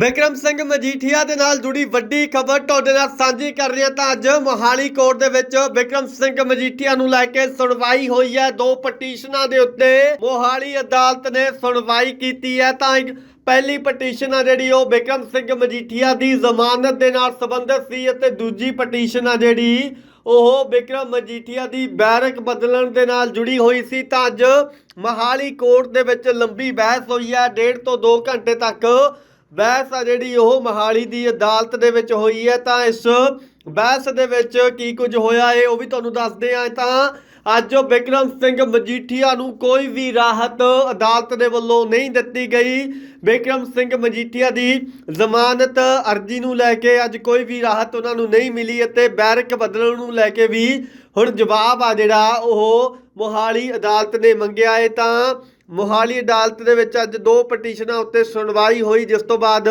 ਵਿਕਰਮ ਸਿੰਘ ਮਜੀਠੀਆ ਦੇ ਨਾਲ ਜੁੜੀ ਵੱਡੀ ਖਬਰ ਤੁਹਾਡੇ ਨਾਲ ਸਾਂਝੀ ਕਰ ਰਹੇ ਹਾਂ ਤਾਂ ਅੱਜ ਮੋਹਾਲੀ ਕੋਰਟ ਦੇ ਵਿੱਚ ਵਿਕਰਮ ਸਿੰਘ ਮਜੀਠੀਆ ਨੂੰ ਲੈ ਕੇ ਸੁਣਵਾਈ ਹੋਈ ਹੈ। ਦੋ ਪਟੀਸ਼ਨਾਂ ਦੇ ਉੱਤੇ ਮੋਹਾਲੀ ਅਦਾਲਤ ਨੇ ਸੁਣਵਾਈ ਕੀਤੀ ਹੈ। ਤਾਂ ਪਹਿਲੀ ਪਟੀਸ਼ਨ ਆ ਜਿਹੜੀ ਉਹ ਵਿਕਰਮ ਸਿੰਘ ਮਜੀਠੀਆ ਦੀ ਜ਼ਮਾਨਤ ਦੇ ਨਾਲ ਸੰਬੰਧਿਤ ਸੀ ਅਤੇ ਦੂਜੀ ਪਟੀਸ਼ਨ ਆ ਜਿਹੜੀ ਉਹ ਵਿਕਰਮ ਮਜੀਠੀਆ ਦੀ ਬੈਰਕ ਬਦਲਣ ਦੇ ਨਾਲ ਜੁੜੀ ਹੋਈ ਸੀ। ਤਾਂ ਅੱਜ ਮਹਾਲੀ ਕੋਰਟ ਦੇ ਵਿੱਚ ਲੰਬੀ ਬਹਿਸ ਹੋਈ ਹੈ। ਡੇਢ ਤੋਂ 2 ਘੰਟੇ ਤੱਕ ਬਹਿਸ ਆ ਜਿਹੜੀ ਉਹ ਮਹਾਲੀ ਦੀ ਅਦਾਲਤ ਦੇ ਵਿੱਚ ਹੋਈ ਹੈ, ਤਾਂ ਇਸ ਬਹਿਸ ਦੇ ਵਿੱਚ ਕੀ ਕੁਝ ਹੋਇਆ ਹੈ ਉਹ ਵੀ ਤੁਹਾਨੂੰ ਦੱਸਦੇ ਆ ਤਾਂ ਅੱਜ ਉਹ ਵਿਕਰਮ ਸਿੰਘ ਮਜੀਠੀਆ ਨੂੰ ਕੋਈ ਵੀ ਰਾਹਤ ਅਦਾਲਤ ਦੇ ਵੱਲੋਂ ਨਹੀਂ ਦਿੱਤੀ ਗਈ। ਬਿਕਰਮ ਸਿੰਘ ਮਜੀਠੀਆ ਦੀ ਜ਼ਮਾਨਤ ਅਰਜੀ ਨੂੰ ਲੈ ਕੇ ਅੱਜ ਕੋਈ ਵੀ ਰਾਹਤ ਉਹਨਾਂ ਨੂੰ ਨਹੀਂ ਮਿਲੀ ਅਤੇ ਬੈਰਕ ਬਦਲਣ ਨੂੰ ਲੈ ਕੇ ਵੀ ਹੁਣ ਜਵਾਬ ਆ ਜਿਹੜਾ ਉਹ ਮੋਹਾਲੀ ਅਦਾਲਤ ਨੇ ਮੰਗਿਆ ਹੈ। ਤਾਂ ਮੋਹਾਲੀ ਅਦਾਲਤ ਦੇ ਵਿੱਚ ਅੱਜ ਦੋ ਪਟੀਸ਼ਨਾਂ ਉੱਤੇ ਸੁਣਵਾਈ ਹੋਈ, ਜਿਸ ਤੋਂ ਬਾਅਦ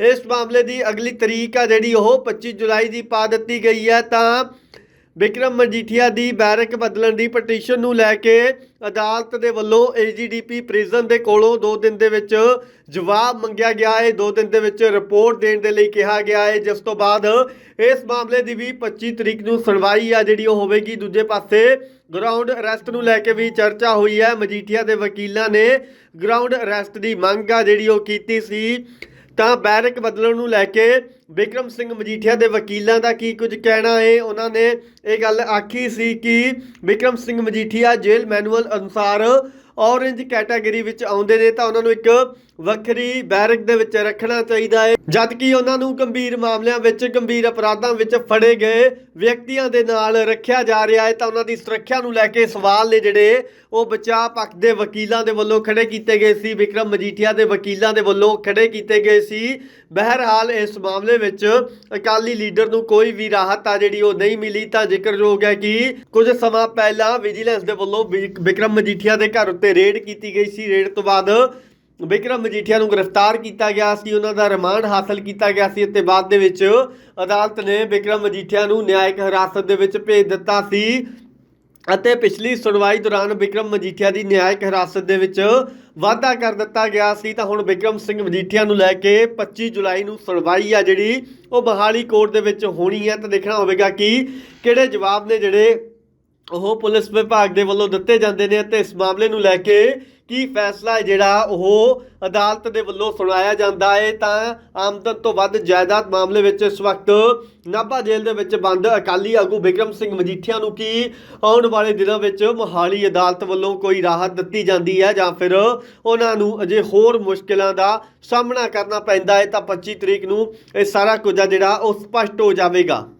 ਇਸ ਮਾਮਲੇ ਦੀ ਅਗਲੀ ਤਰੀਕ ਆ ਜਿਹੜੀ ਉਹ 25 ਜੁਲਾਈ ਦੀ ਪਾ ਦਿੱਤੀ ਗਈ ਹੈ। ਤਾਂ ਵਿਕਰਮ ਮਜੀਠੀਆ ਦੀ ਬੈਰਕ ਬਦਲਣ ਦੀ ਪਟੀਸ਼ਨ ਨੂੰ ਲੈ ਕੇ ਅਦਾਲਤ ਦੇ ਵੱਲੋਂ ਏਜੀਡੀਪੀ ਪ੍ਰਿਜ਼ਨ ਦੇ ਕੋਲੋਂ 2 ਦਿਨ ਦੇ ਵਿੱਚ ਜਵਾਬ ਮੰਗਿਆ ਗਿਆ ਹੈ। 2 ਦਿਨ ਦੇ ਵਿੱਚ ਰਿਪੋਰਟ ਦੇਣ ਦੇ ਲਈ ਕਿਹਾ ਗਿਆ ਹੈ। ਜਿਸ ਤੋਂ ਬਾਅਦ ਇਸ ਮਾਮਲੇ ਦੀ ਵੀ 25 ਤਰੀਕ ਨੂੰ ਸੁਣਵਾਈ ਆ ਜਿਹੜੀ ਉਹ ਹੋਵੇਗੀ। ਦੂਜੇ ਪਾਸੇ ਗਰਾਊਂਡ ਅਰੈਸਟ ਨੂੰ ਲੈ ਕੇ ਵੀ ਚਰਚਾ ਹੋਈ ਹੈ। ਮਜੀਠੀਆ ਦੇ ਵਕੀਲਾਂ ਨੇ ਗਰਾਊਂਡ ਅਰੈਸਟ ਦੀ ਮੰਗ ਆ ਜਿਹੜੀ ਉਹ ਕੀਤੀ ਸੀ। ਤਾਂ ਬੈਰਕ ਬਦਲਣ ਨੂੰ ਲੈ ਕੇ ਵਿਕਰਮ ਸਿੰਘ ਮਜੀਠੀਆ ਦੇ ਵਕੀਲਾਂ ਦਾ ਕੀ ਕੁਝ ਕਹਿਣਾ ਹੈ ਉਹਨਾਂ ਨੇ ਇਹ ਗੱਲ ਆਖੀ ਸੀ ਕਿ ਵਿਕਰਮ ਸਿੰਘ ਮਜੀਠੀਆ ਜੇਲ੍ਹ ਮੈਨੂਅਲ ਅਨੁਸਾਰ ਔਰੇਂਜ ਕੈਟਾਗਰੀ ਵਿੱਚ ਆਉਂਦੇ ਨੇ ਤਾਂ ਉਹਨਾਂ ਨੂੰ ਇੱਕ ਵੱਖਰੀ ਬੈਰਕ ਦੇ ਵਿੱਚ ਰੱਖਣਾ ਚਾਹੀਦਾ ਹੈ ਜਦ ਕਿ ਉਹਨਾਂ ਨੂੰ ਗੰਭੀਰ ਮਾਮਲਿਆਂ ਵਿੱਚ, ਗੰਭੀਰ ਅਪਰਾਧਾਂ ਵਿੱਚ ਫੜੇ ਗਏ ਵਿਅਕਤੀਆਂ ਦੇ ਨਾਲ ਰੱਖਿਆ ਜਾ ਰਿਹਾ ਹੈ ਤਾਂ ਉਹਨਾਂ ਦੀ ਸੁਰੱਖਿਆ ਨੂੰ ਲੈ ਕੇ ਸਵਾਲ ਨੇ ਜਿਹੜੇ ਉਹ ਬਚਾਅ ਪੱਖ ਦੇ ਵਕੀਲਾਂ ਦੇ ਵੱਲੋਂ ਖੜੇ ਕੀਤੇ ਗਏ ਸੀ। ਵਿਕਰਮ ਮਜੀਠੀਆ ਦੇ ਵਕੀਲਾਂ ਦੇ ਵੱਲੋਂ ਖੜੇ ਕੀਤੇ ਗਏ ਸੀ। ਬਹਿਰਹਾਲ ਇਸ ਮਾਮਲੇ ਵਿੱਚ ਅਕਾਲੀ ਲੀਡਰ ਨੂੰ ਕੋਈ ਵੀ ਰਾਹਤ ਆ ਜਿਹੜੀ ਉਹ ਨਹੀਂ ਮਿਲੀ, ਤਾਂ ਜ਼ਿਕਰਯੋਗ ਹੈ ਕਿ ਕੁਝ ਸਮਾਂ ਪਹਿਲਾਂ ਵਿਜੀਲੈਂਸ ਦੇ ਵੱਲੋਂ ਵਿਕ- ਵਿਕਰਮ ਮਜੀਠੀਆ ਦੇ ਘਰ ਉੱਤੇ ਰੇਡ ਕੀਤੀ ਗਈ ਸੀ। ਰੇਡ ਤੋਂ ਬਾਅਦ ਵਿਕਰਮ ਮਜੀਠੀਆ ਨੂੰ ਗ੍ਰਿਫਤਾਰ ਕੀਤਾ ਗਿਆ ਸੀ, ਉਹਨਾਂ ਦਾ ਰਿਮਾਂਡ ਹਾਸਲ ਕੀਤਾ ਗਿਆ ਸੀ ਅਤੇ ਬਾਅਦ ਦੇ ਵਿੱਚ ਅਦਾਲਤ ਨੇ ਵਿਕਰਮ ਮਜੀਠੀਆ ਨੂੰ ਨਿਆਇਕ ਹਿਰਾਸਤ ਦੇ ਵਿੱਚ ਭੇਜ ਦਿੱਤਾ ਸੀ। ਅਤੇ ਪਿਛਲੀ ਸੁਣਵਾਈ ਦੌਰਾਨ ਵਿਕਰਮ ਮਜੀਠੀਆ ਦੀ ਨਿਆਇਕ ਹਿਰਾਸਤ ਦੇ ਵਿੱਚ ਵਾਅਦਾ ਕਰ ਦਿੱਤਾ ਗਿਆ ਸੀ, ਤਾਂ ਹੁਣ ਵਿਕਰਮ ਸਿੰਘ ਮਜੀਠੀਆ ਨੂੰ ਲੈ ਕੇ 25 ਜੁਲਾਈ ਨੂੰ ਸੁਣਵਾਈ ਆ ਜਿਹੜੀ, ਉਹ ਮਹਾਲੀ ਕੋਰਟ ਦੇ ਵਿੱਚ ਹੋਣੀ ਹੈ ਤਾਂ ਦੇਖਣਾ ਹੋਵੇਗਾ ਕਿ ਕਿਹੜੇ ਜਵਾਬ ਨੇ ਜਿਹੜੇ ਉਹ ਪੁਲਿਸ ਵਿਭਾਗ ਦੇ ਵੱਲੋਂ ਦਿੱਤੇ ਜਾਂਦੇ ਨੇ ਅਤੇ ਇਸ ਮਾਮਲੇ ਨੂੰ ਲੈ ਕੇ ਕੀ ਫੈਸਲਾ ਹੈ ਜਿਹੜਾ ਉਹ ਅਦਾਲਤ ਦੇ ਵੱਲੋਂ ਸੁਣਾਇਆ ਜਾਂਦਾ ਹੈ ਤਾਂ ਆਮਦਨ ਤੋਂ ਵੱਧ ਜਾਇਦਾਦ ਮਾਮਲੇ ਵਿੱਚ ਇਸ ਵਕਤ ਨਾਭਾ ਜੇਲ੍ਹ ਦੇ ਵਿੱਚ ਬੰਦ ਅਕਾਲੀ ਆਗੂ ਵਿਕਰਮ ਸਿੰਘ ਮਜੀਠੀਆ ਨੂੰ ਕੀ ਆਉਣ ਵਾਲੇ ਦਿਨਾਂ ਵਿੱਚ ਮੋਹਾਲੀ ਅਦਾਲਤ ਵੱਲੋਂ ਕੋਈ ਰਾਹਤ ਦਿੱਤੀ ਜਾਂਦੀ ਹੈ ਜਾਂ ਫਿਰ ਉਹਨਾਂ ਨੂੰ ਅਜੇ ਹੋਰ ਮੁਸ਼ਕਿਲਾਂ ਦਾ ਸਾਹਮਣਾ ਕਰਨਾ ਪੈਂਦਾ ਹੈ ਤਾਂ 25 ਤਰੀਕ ਨੂੰ ਇਹ ਸਾਰਾ ਕੁਝ ਆ ਜਿਹੜਾ ਉਹ ਸਪਸ਼ਟ ਹੋ ਜਾਵੇਗਾ।